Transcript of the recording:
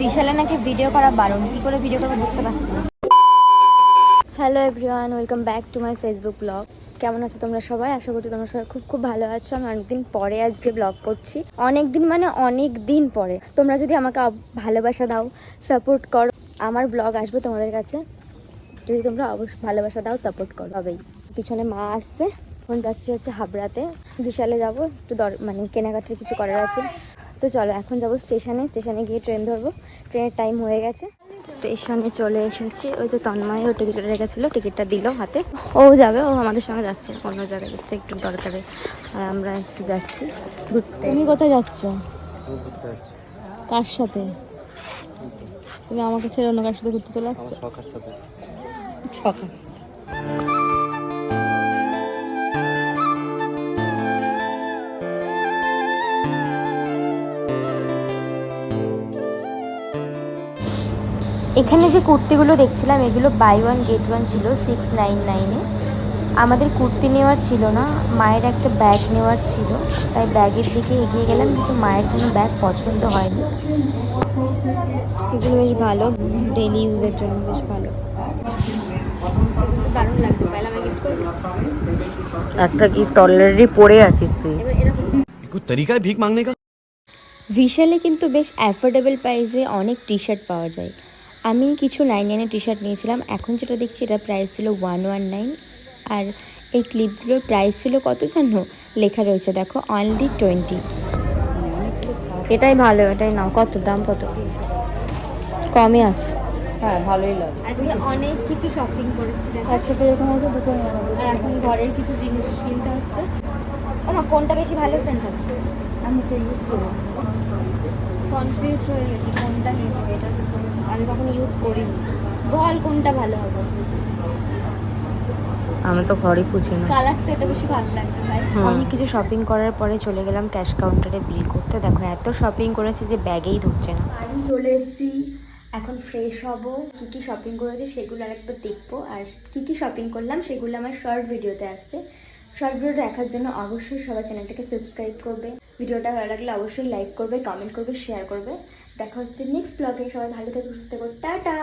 বিশালে নাকি ভিডিও করা বারণ? কি করে ভিডিও করব বুঝতে পারছি hello everyone welcome back to my Facebook blog কেমন আছো তোমরা সবাই? আশা করছি তোমরা সবাই খুব খুব ভালো আছো। আমি অনেকদিন পরে আজকে ব্লগ করছি। অনেক দিন মানে অনেক দিন পরে। তোমরা যদি আমাকে ভালোবাসা দাও সাপোর্ট করো, আমার ব্লগ আসবে তোমাদের কাছে। যদি তোমরা অবশ্যই ভালোবাসা দাও সাপোর্ট করো। তবেই। পিছনে মা আসছে। এখন যাচ্ছি হচ্ছে হাবড়াতে। বিশালে যাব। একটু দর মানে কেনাকাটার কিছু করার আছে। তো চলো এখন যাব স্টেশনে। স্টেশনে গিয়ে ট্রেন ধরবো। ট্রেনের টাইম হয়ে গেছে। স্টেশনে চলে এসেছি। ওই যে তন্ময় ও টিকিট রেখেছিল টিকিটটা দিল হাতে। ও যাবে ও আমাদের সঙ্গে যাচ্ছে। অন্য জায়গায় যাচ্ছে একটু দরকারে আর আমরা একটু যাচ্ছি ঘুরতে। তুমি কোথায় যাচ্ছ? কার সাথে? তুমি আমাকে ছেড়ে অন্য কার সাথে ঘুরতে চলে যাচ্ছ? এখানে যে কুর্তিগুলো দেখছিলাম এগুলো বাই ওয়ান গেট ওয়ান ছিল সিক্স নাইন নাইনে আমাদের কুর্তি নেওয়ার ছিল না মায়ের একটা ব্যাগ নেওয়ার ছিল। তাই ব্যাগের দিকে এগিয়ে গেলাম কিন্তু মায়ের কোনো ব্যাগ পছন্দ হয়নি। এগুলো বেশ ভালো ডেলি ইউজের জন্য বেশ ভালো। একটা গিফট অলরেডি পরে আছিস তুই। কোন ভিক মাংনে কা বিশালে কিন্তু বেশ অ্যাফোর্ডেবল প্রাইসে অনেক টি শার্ট পাওয়া যায়। আমি কিছু নাইন নাইনের টি শার্ট নিয়েছিলাম। এখন যেটা দেখছি এটা প্রাইস ছিল ওয়ান ওয়ান নাইন আর এই ক্লিপগুলোর প্রাইস ছিল কত জানো? লেখা রয়েছে দেখো অনলি টোয়েন্টি এটাই ভালো এটাই নাও। কত দাম কত? কমে আছে। হ্যাঁ ভালোই লাগে। আজকে অনেক কিছু শপিং করেছি। একসাথে এরকম আছে দুটো আর এখন ঘরের কিছু জিনিস কিনতে হচ্ছে। ও মা কোনটা বেশি ভালো সেন্টার আমি তো ইউজ করি কনফিউজ হয়ে গেছি কোনটা নিয়ে এটা আমি কখনো ইউজ করিনি। বল কোনটা ভালো হবে। আমি তো ঘরই পুছি না। কালার তো এটা বেশি ভালো লাগছে ভাই। অনেক কিছু শপিং করার পরে চলে গেলাম ক্যাশ কাউন্টারে বিল করতে। দেখো এত শপিং করেছি যে ব্যাগেই ধরছে না। আমি চলে এসেছি এখন ফ্রেশ হব। কি কি শপিং করেছি সেগুলো আরেকবার দেখব। আর কি কি শপিং করলাম সেগুলো আমার শর্ট ভিডিওতে আসছে। শর্ট ভিডিও দেখার জন্য অবশ্যই সবাই চ্যানেলটাকে সাবস্ক্রাইব করবে। ভিডিওটা ভালো লাগলে অবশ্যই লাইক করবে কমেন্ট করবে শেয়ার করবে। দেখা হচ্ছে নেক্সট ব্লগে সবাই ভালো থেকে, সুস্থ করো টাটা!